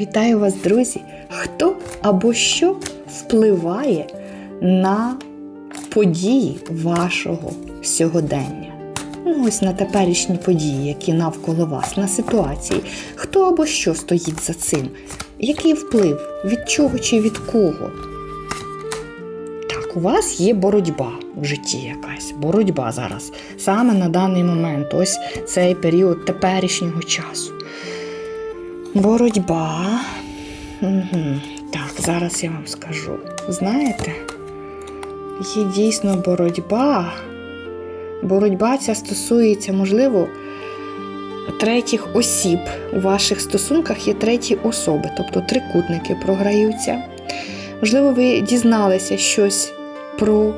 Вітаю вас, друзі! Хто або що впливає на події вашого сьогодення? Ну, ось на теперішні події, які навколо вас, на ситуації. Хто або що стоїть за цим? Який вплив? Від чого чи від кого? Так, у вас є боротьба в житті якась. Боротьба зараз. Саме на даний момент, ось цей період теперішнього часу. Боротьба. Угу. Так, зараз я вам скажу. Знаєте, є дійсно боротьба. Боротьба ця стосується, можливо, третіх осіб. У ваших стосунках є треті особи, тобто трикутники програються. Можливо, ви дізналися щось про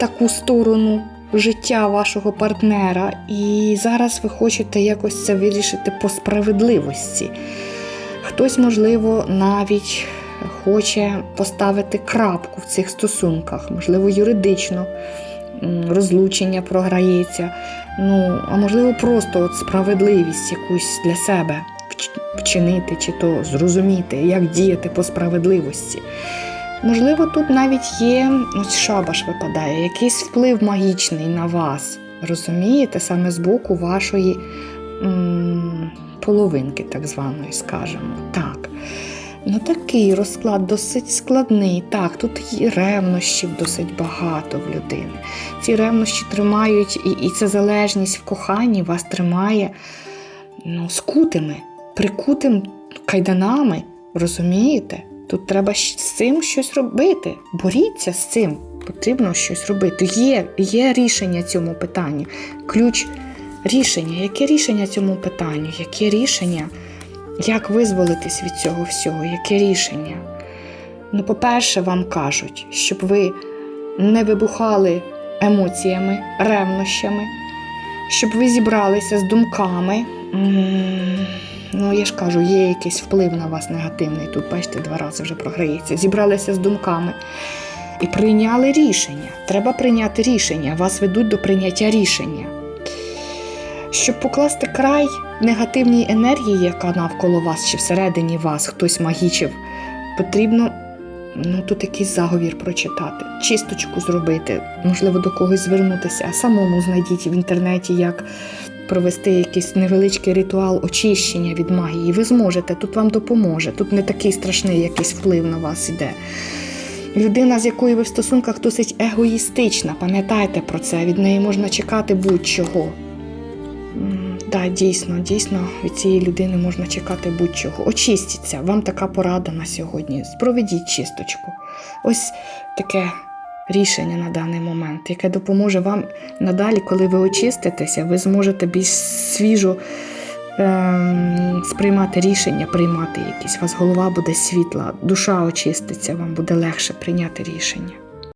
таку сторону життя вашого партнера, і зараз ви хочете якось це вирішити по справедливості. Хтось, можливо, навіть хоче поставити крапку в цих стосунках, можливо, юридично розлучення програється. Ну, а можливо, просто от справедливість якусь для себе вчинити, чи то зрозуміти, як діяти по справедливості. Можливо, тут навіть є ось шабаш випадає, якийсь вплив магічний на вас. Розумієте, саме з боку вашої м, половинки, так званої, скажемо. Так. Ну, такий розклад досить складний. Так, тут і ревнощів досить багато в людини. Ці ревнощі тримають, і, і ця залежність в коханні вас тримає ну, скутими, прикутим кайданами. Розумієте? Тут треба з цим щось робити. Боріться з цим. Потрібно щось робити. Є, є рішення цьому питанню. Ключ рішення. Яке рішення цьому питанню? Яке рішення? Як визволитись від цього всього? Яке рішення? Ну, по-перше, вам кажуть, щоб ви не вибухали емоціями, ревнощами, щоб ви зібралися з думками. Ну, я ж кажу, є якийсь вплив на вас негативний. Тут, бачите, два рази вже програється. Зібралися з думками і прийняли рішення. Треба прийняти рішення. Вас ведуть до прийняття рішення. Щоб покласти край негативній енергії, яка навколо вас чи всередині вас хтось магічив, потрібно ну, тут якийсь заговір прочитати, чисточку зробити, можливо, до когось звернутися, а самому знайдіть в інтернеті, як провести якийсь невеличкий ритуал очищення від магії. Ви зможете, тут вам допоможе. Тут не такий страшний якийсь вплив на вас іде. Людина, з якою ви в стосунках досить егоїстична, пам'ятайте про це, від неї можна чекати будь-чого. Так, дійсно, дійсно, від цієї людини можна чекати будь-чого. Очистіться, вам така порада на сьогодні. Проведіть чисточку. Ось таке рішення на даний момент, яке допоможе вам надалі, коли ви очиститеся, ви зможете більш свіжо ем, сприймати рішення, приймати якісь. У вас голова буде світла, душа очиститься, вам буде легше прийняти рішення.